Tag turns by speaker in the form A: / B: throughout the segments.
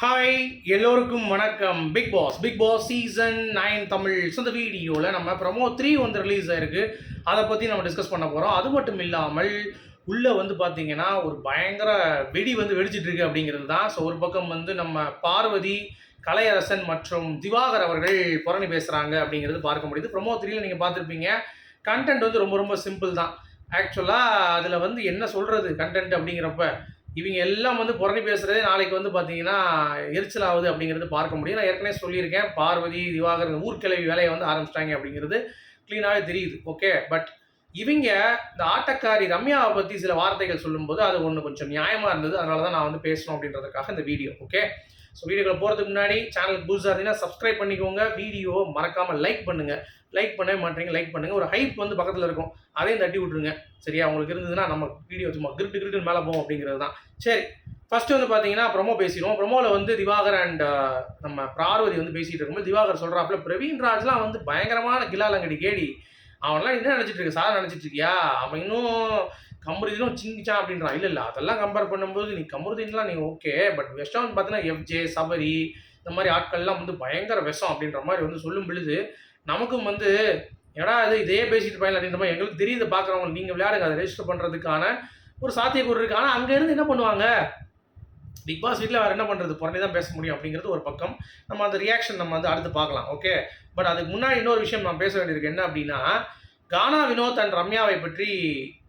A: Hi எல்லோருக்கும் வணக்கம். Bigg Boss Bigg Boss season nine Tamil so இந்த வீடியோவில் நம்ம ப்ரமோ த்ரீ வந்து ரிலீஸ் ஆயிருக்கு. அதை பற்றி நம்ம டிஸ்கஸ் பண்ண போகிறோம் அது மட்டும் இல்லாமல் உள்ளே வந்து பார்த்தீங்கன்னா ஒரு பயங்கர வெடி வந்து வெடிச்சிட்ருக்கு அப்படிங்கிறது தான். ஸோ ஒரு பக்கம் வந்து நம்ம பார்வதி கலையரசன் மற்றும் திவாகர் அவர்கள் புறணி பேசுகிறாங்க அப்படிங்கிறது பார்க்க முடியுது. ப்ரமோ த்ரீயில் நீங்கள் பார்த்துருப்பீங்க. கண்டென்ட் வந்து ரொம்ப ரொம்ப சிம்பிள் தான். ஆக்சுவலாக அதில் வந்து என்ன சொல்கிறது கண்டென்ட் அப்படிங்கிறப்ப இவங்க எல்லாம் வந்து புறணி பேசுகிறதே நாளைக்கு வந்து பார்த்தீங்கன்னா எரிச்சல் ஆகுது அப்படிங்கிறது பார்க்க முடியும். நான் ஏற்கனவே சொல்லியிருக்கேன் பார்வதி திவாகர் ஊர்கிழவி ஊர்க்கிழவி வேலையை வந்து ஆரம்பிச்சிட்டாங்க அப்படிங்கிறது க்ளீனாகவே தெரியுது. ஓகே பட் இவங்க இந்த ஆட்டக்காரி ரம்யாவை பற்றி சில வார்த்தைகள் சொல்லும்போது அது ஒன்று கொஞ்சம் நியாயமாக இருந்தது. அதனால தான் நான் வந்து பேசணும் அப்படின்றதுக்காக இந்த வீடியோ ஓகே ஸோ வீடியோக்குள்ள போகிறதுக்கு முன்னாடி சேனலுக்கு புதுசாக இருந்தீங்கன்னா சப்ஸ்கிரைப் பண்ணிக்கோங்க. வீடியோ மறக்காமல் லைக் பண்ணுங்கள் லைக் பண்ணவே மாட்டீங்க லைக் பண்ணுங்கள் ஒரு ஹைப் வந்து பக்கத்தில் இருக்கும். அதையும் தட்டி விட்ருங்க சரியா? உங்களுக்கு இருந்ததுன்னா நம்ம வீடியோ சும்மா கிரிட்டு கிரிட்டு மேலே போவோம் அப்படிங்கிறது தான். சரி ஃபர்ஸ்ட் வந்து பார்த்தீங்கன்னா ப்ரொமோ பேசிடுவோம். ப்ரொமோவில் வந்து திவாகர் அண்ட் நம்ம பார்வதி வந்து பேசிகிட்டு இருக்கும்போது திவாகர் சொல்கிறாப்புல பிரவீன் ராஜ்லாம் வந்து பயங்கரமான கிலாலங்கடி கேடி. அவன்லாம் என்ன நினச்சிட்டு இருக்கு? சார் நினச்சிட்டு இருக்கியா? அவன் இன்னும் கமருதீனும் சிங்கிச்சான் அப்படின்றான். இல்லை இல்லை அதெல்லாம் கம்பேர் பண்ணும்போது நீ கமருதீன்லாம் நீ ஓகே பட் விஷம்னு பார்த்தீங்கன்னா எஃப்ஜே சபரி இந்த மாதிரி ஆட்கள்லாம் வந்து பயங்கர விஷம் அப்படின்ற மாதிரி வந்து சொல்லும் பொழுது நமக்கும் வந்து ஏடா இது? இதே பேசிட்டு பயன் அப்படின்ற மாதிரி எங்களுக்கு தெரியுது பார்க்குறவங்க. நீங்கள் விளையாடுங்க அதை ரெஜிஸ்டர் பண்ணுறதுக்கான ஒரு சாத்தியக்கூறு இருக்கு. ஆனால் அங்கேருந்து என்ன பண்ணுவாங்க? பிக் பாஸ் வீட்டில் வேறு என்ன பண்ணுறது புறணி தான் பேச முடியும் அப்படிங்கிறது ஒரு பக்கம். நம்ம அந்த ரியாக்ஷன் நம்ம வந்து அடுத்து பார்க்கலாம் ஓகே பட் அதுக்கு முன்னாடி இன்னொரு விஷயம் நான் பேச வேண்டியிருக்கு. என்ன அப்படின்னா கானா வினோத் அண்ட் ரம்யாவை பற்றி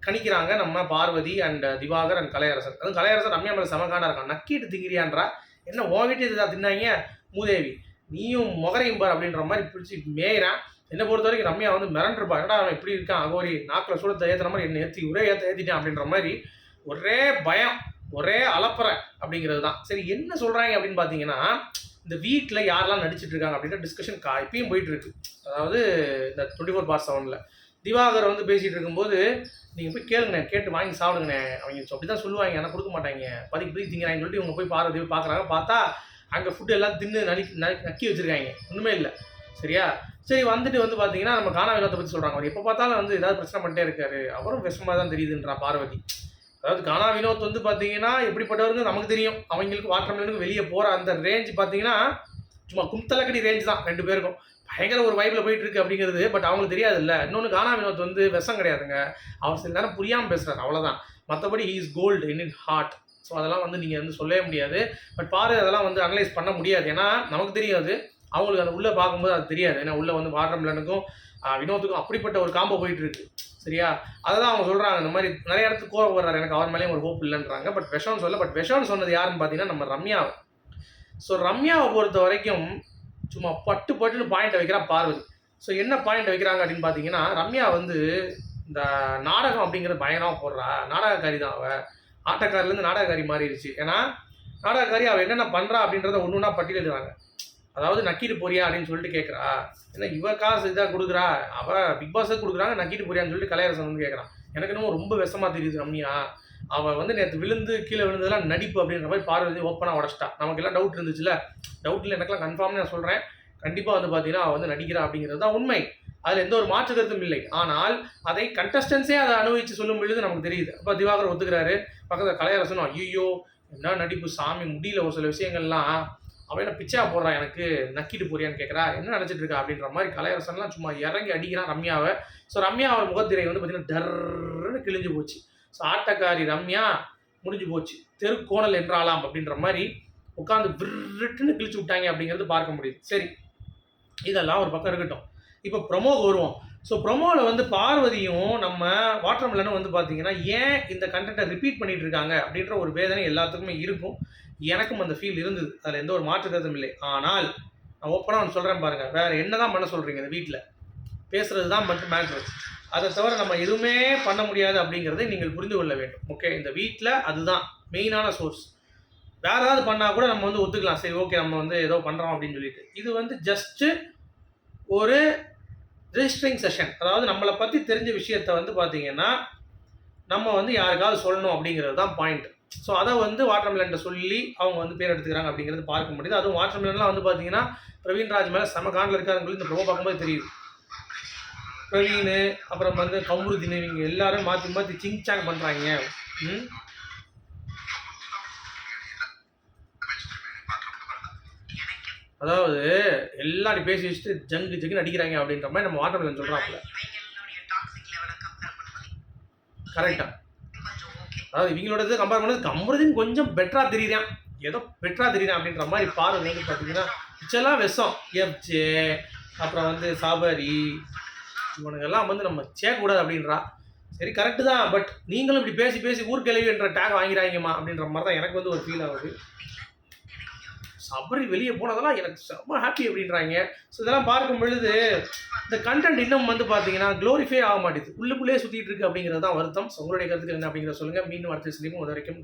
A: கணிக்கிறாங்க நம்ம பார்வதி அண்ட் திவாகர் அண்ட் கலையரசன். அதுவும் கலையரசன் ரம்யா மேலே செமகானா இருக்கான். நக்கிட்டு திங்கிறியான்றா? என்ன உன் இதுதான் தின்னாங்க மூதேவி. நீயும் முகரையும் பார் அப்படின்ற மாதிரி பிடிச்சி மேயிறான். என்னை பொறுத்த வரைக்கும் ரம்யா வந்து மிரண்டிருப்பா. என்னடா அவன் இப்படி இருக்கான்? அகோரி நாக்கில் சூழத்தை ஏற்றுற மாதிரி என்னை ஏற்றி ஒரே ஏற்ற ஏற்றிட்டான் அப்படின்ற மாதிரி ஒரே பயம் ஒரே அப்படிங்கிறது தான். சரி என்ன சொல்கிறாங்க அப்படின்னு பார்த்தீங்கன்னா இந்த வீட்டில் யாரெல்லாம் நடிச்சிட்டு இருக்காங்க அப்படின்ற டிஸ்கஷன் கா இப்பயும் போயிட்டு இருக்கு அதாவது இந்த டுவெண்ட்டி ஃபோர் பார் செவனில் திவாகர் வந்து பேசிகிட்டு இருக்கும்போது நீங்கள் போய் கேளுங்கண்ணே கேட்டு வாங்கி சாப்பிடுங்கண்ணே. அவங்க அப்படி தான் சொல்லுவாங்க ஆனால் கொடுக்க மாட்டாங்க. பதிக்கு பதிக்கு திங்கிறாங்கன்னு சொல்லிட்டு இவங்க போய் பார்வதி போய் பார்க்குறாங்க பார்த்தா அங்கே ஃபுட்டு எல்லாம் தின்னு நடி நக்கி வச்சுருக்காங்க. ஒன்றுமே இல்லை. சரியா? சரி வந்துட்டு வந்து பார்த்தீங்கன்னா நம்ம காணா பற்றி சொல்கிறாங்க அவர் எப்போ பார்த்தாலும் வந்து ஏதாவது பிரச்சனை பண்ணிட்டே இருக்காரு. அவரும் விஷமாக தான் தெரியுதுன்றான் பார்வதி. அதாவது கானா வினோத் வந்து பார்த்தீங்கன்னா எப்படிப்பட்டவருன்னு நமக்கு தெரியும். அவங்களுக்கு வாட்டர்மெலனுக்கு வெளியே போகிற அந்த ரேஞ்ச் பார்த்தீங்கன்னா சும்மா கும்தலக்கடி ரேஞ்ச் தான் ரெண்டு பேருக்கும். பயங்கர ஒரு வைப்பில் போயிட்டு இருக்கு அப்படிங்கிறது பட் அவங்களுக்கு தெரியாது இல்லை இன்னொன்று கானா வினோத் வந்து விஷம் கிடையாதுங்க. அவர் சில நேரம் புரியாமல் பேசுகிறார் அவ்வளோதான் மற்றபடி he is gold in in heart so அதெல்லாம் வந்து நீங்கள் வந்து சொல்லவே முடியாது. பட் பாரு அதெல்லாம் வந்து அனலைஸ் பண்ண முடியாது. ஏன்னா நமக்கு தெரியாது அவங்களுக்கு அந்த உள்ளே பார்க்கும்போது அது தெரியாது. ஏன்னா உள்ளே வந்து வாட்டர்மெலனுக்கும் வினோத்துக்கும் அப்படிப்பட்ட ஒரு காம்போ போயிட்டு இருக்கு. சரியா? அதை தான் அவங்க சொல்கிறாங்க இந்த மாதிரி நிறைய இடத்துக்கு கோவம் வர்றாரு. எனக்கு அவர் மேலேயும் ஒரு ஹோப் இல்லைன்றாங்க. பட் விஷம்னு சொல்ல பட் விஷம்னு சொன்னது யாருன்னு பார்த்தீங்கன்னா நம்ம ரம்யாவை. ஸோ ரம்யாவை பொறுத்த வரைக்கும் சும்மா பட்டு பட்டுன்னு பாயிண்ட் வைக்கிறா பார்வதி. ஸோ என்ன பாயிண்ட் வைக்கிறாங்க அப்படின்னு பார்த்தீங்கன்னா ரம்யா வந்து இந்த நாடகம் அப்படிங்கிறது பயங்கரமாக போடுறா. நாடகக்காரி தான் அவள் ஆட்டக்காரிலேருந்து நாடகக்காரி மாறிடுச்சு. ஏன்னா நாடகக்காரி அவள் என்னென்ன பண்ணுறா அப்படின்றத ஒன்று ஒன்றா பட்டியலிடுறாங்க. அதாவது நக்கீடு போறியா அப்படின்னு சொல்லிட்டு கேட்குறா ஏன்னா இவ காசு இதாக கொடுக்குறா? அவள் பிக் பாஸுக்கு கொடுக்குறாங்க நக்கீடு போறியான்னு சொல்லிட்டு கலையரசன் வந்து கேட்குறான் எனக்கு என்னமோ ரொம்ப விஷமா தெரியுது ரம்யா. அவள் வந்து நேற்று விழுந்து கீழே விழுந்ததெல்லாம் நடிப்பு அப்படின்ற மாதிரி பார்வதி ஓப்பனாக உடச்சிட்டா. நமக்கு எல்லாம் டவுட் இருந்துச்சுல டவுட்டில் எனக்கெல்லாம் கன்ஃபார்ம் நான் சொல்கிறேன் கண்டிப்பாக வந்து பார்த்தீங்கன்னா அவள் வந்து நடிக்கிறா அப்படிங்கிறது தான் உண்மை. அதில் எந்த ஒரு மாற்று கருத்தும் இல்லை. ஆனால் அதை கண்டஸ்டன்ஸே அதை அனுபவித்து சொல்லும் பொழுது நமக்கு தெரியுது. அப்போ திவாகர் ஒத்துக்கிறாரு. பக்கத்தில் கலையரசனும் ஐயோ என்ன நடிப்பு சாமி முடியல ஒரு சில விஷயங்கள்லாம். அவன் என்ன பிச்சா போடுறான் எனக்கு நக்கிட்டு போறியான்னு கேட்குறா என்ன நினச்சிட்டு இருக்கா அப்படின்ற மாதிரி கலையரசன்லாம் சும்மா இறங்கி அடிக்கிறான் ரம்யாவை. ஸோ ரம்யாவை முகத்திரை வந்து பார்த்தீங்கன்னா டர்ன்னு கிழிஞ்சு போச்சு. ஸோ ஆட்டக்காரி ரம்யா முடிஞ்சு போச்சு. தெருக்கோணல் என்றாலாம் அப்படின்ற மாதிரி உட்காந்து விருட்டுன்னு கிழிச்சு விட்டாங்க அப்படிங்கிறது பார்க்க முடியுது. சரி இதெல்லாம் ஒரு பக்கம் இருக்கட்டும். இப்போ ப்ரொமோக்கு வருவோம். ஸோ ப்ரொமோவில் வந்து பார்வதியும் நம்ம வாட்டர்மெலனும் வந்து பார்த்தீங்கன்னா ஏன் இந்த கண்டென்ட்டை ரிப்பீட் பண்ணிட்டு இருக்காங்க அப்படின்ற ஒரு வேதனை எல்லாத்துக்குமே இருக்கும். எனக்கும் அந்த ஃபீல் இருந்தது. அதில் எந்த ஒரு மாற்று கருத்தும் இல்லை. ஆனால் நான் ஓப்பனாக ஒன்று சொல்கிறேன் பாருங்கள் வேறு என்ன தான் பண்ண சொல்கிறீங்க இந்த வீட்டில் பேசுகிறது தான் மட்டும் மேட்ரு அதை தவிர நம்ம எதுவுமே பண்ண முடியாது அப்படிங்கிறதை நீங்கள் புரிந்து கொள்ள வேண்டும். ஓகே இந்த வீட்டில் அதுதான் மெயினான சோர்ஸ் வேறு ஏதாவது பண்ணால் கூட நம்ம வந்து ஒத்துக்கலாம். சரி ஓகே நம்ம வந்து ஏதோ பண்ணுறோம் அப்படின்னு சொல்லிட்டு. இது வந்து ஜஸ்ட்டு ஒரு ரெஜிஸ்டரிங் செஷன். அதாவது நம்மளை பற்றி தெரிஞ்ச விஷயத்த வந்து பார்த்தீங்கன்னா நம்ம வந்து யாருக்காவது சொல்லணும் அப்படிங்கிறது தான் பாயிண்ட் ஸோ அதை வந்து வாட்டர்மெலன்ட்ட சொல்லி அவங்க வந்து பேர் எடுத்துக்கிறாங்க அப்படிங்கிறது பார்க்க முடியுது. அதுவும் வாட்டர்மெலன்லாம் வந்து பார்த்தீங்கன்னா பிரவீன்ராஜ் மேலே செம காண்டில் இருக்காருன்னு இந்த ப்ரோ பார்க்கும்போது தெரியுது. பிரவீன் அப்புறம் வந்து கம்ருதீன் இவங்க எல்லாரும் மாற்றி மாற்றி சிங் சாங் பண்ணுறாங்க ம்? அதாவது எல்லாரும் பேசி வச்சுட்டு ஜங்கு ஜங்குன்னு அடிக்கிறாங்க அப்படின்ற மாதிரி நம்ம வாட்டர் சொல்கிறாப்புல
B: இவங்களுடைய
A: கரெக்டாக அதாவது இவங்களோட கம்பேர் பண்ணது கம்புறதுன்னு கொஞ்சம் பெட்டராக தெரியுறான். ஏதோ பெட்டராக தெரியுறான் அப்படின்ற மாதிரி பார்வை வந்து பார்த்தீங்கன்னா இச்செல்லாம் விஷம். எஃப்ஜே அப்புறம் வந்து சாபரி இவனுங்கெல்லாம் வந்து நம்ம சேர்க்கக்கூடாது அப்படின்றா. சரி கரெக்டு தான். பட் நீங்களும் இப்படி பேசி பேசி ஊர்கிழவின்ற டேக் வாங்கிறாங்கம்மா அப்படின்ற மாதிரி தான் எனக்கு வந்து ஒரு ஃபீல் ஆகுது. சபரி வெளியே போனதெல்லாம் எனக்கு செம்ம ஹாப்பி அப்படின்றாங்க. ஸோ இதெல்லாம் பார்க்கும் பொழுது இந்த கண்டென்ட் இன்னும் வந்து பார்த்தீங்கன்னா க்ளோரிஃபை ஆக மாட்டேது. உள்ளுக்குள்ளே சுற்றிட்டு இருக்கு அப்படிங்கிறது தான் வருத்தம். ஸோ உங்களுடைய கருத்துக்கள் என்ன அப்படிங்கிறத சொல்லுங்கள் மீண்டும் அடுத்த சிலிமும் அது வரைக்கும்.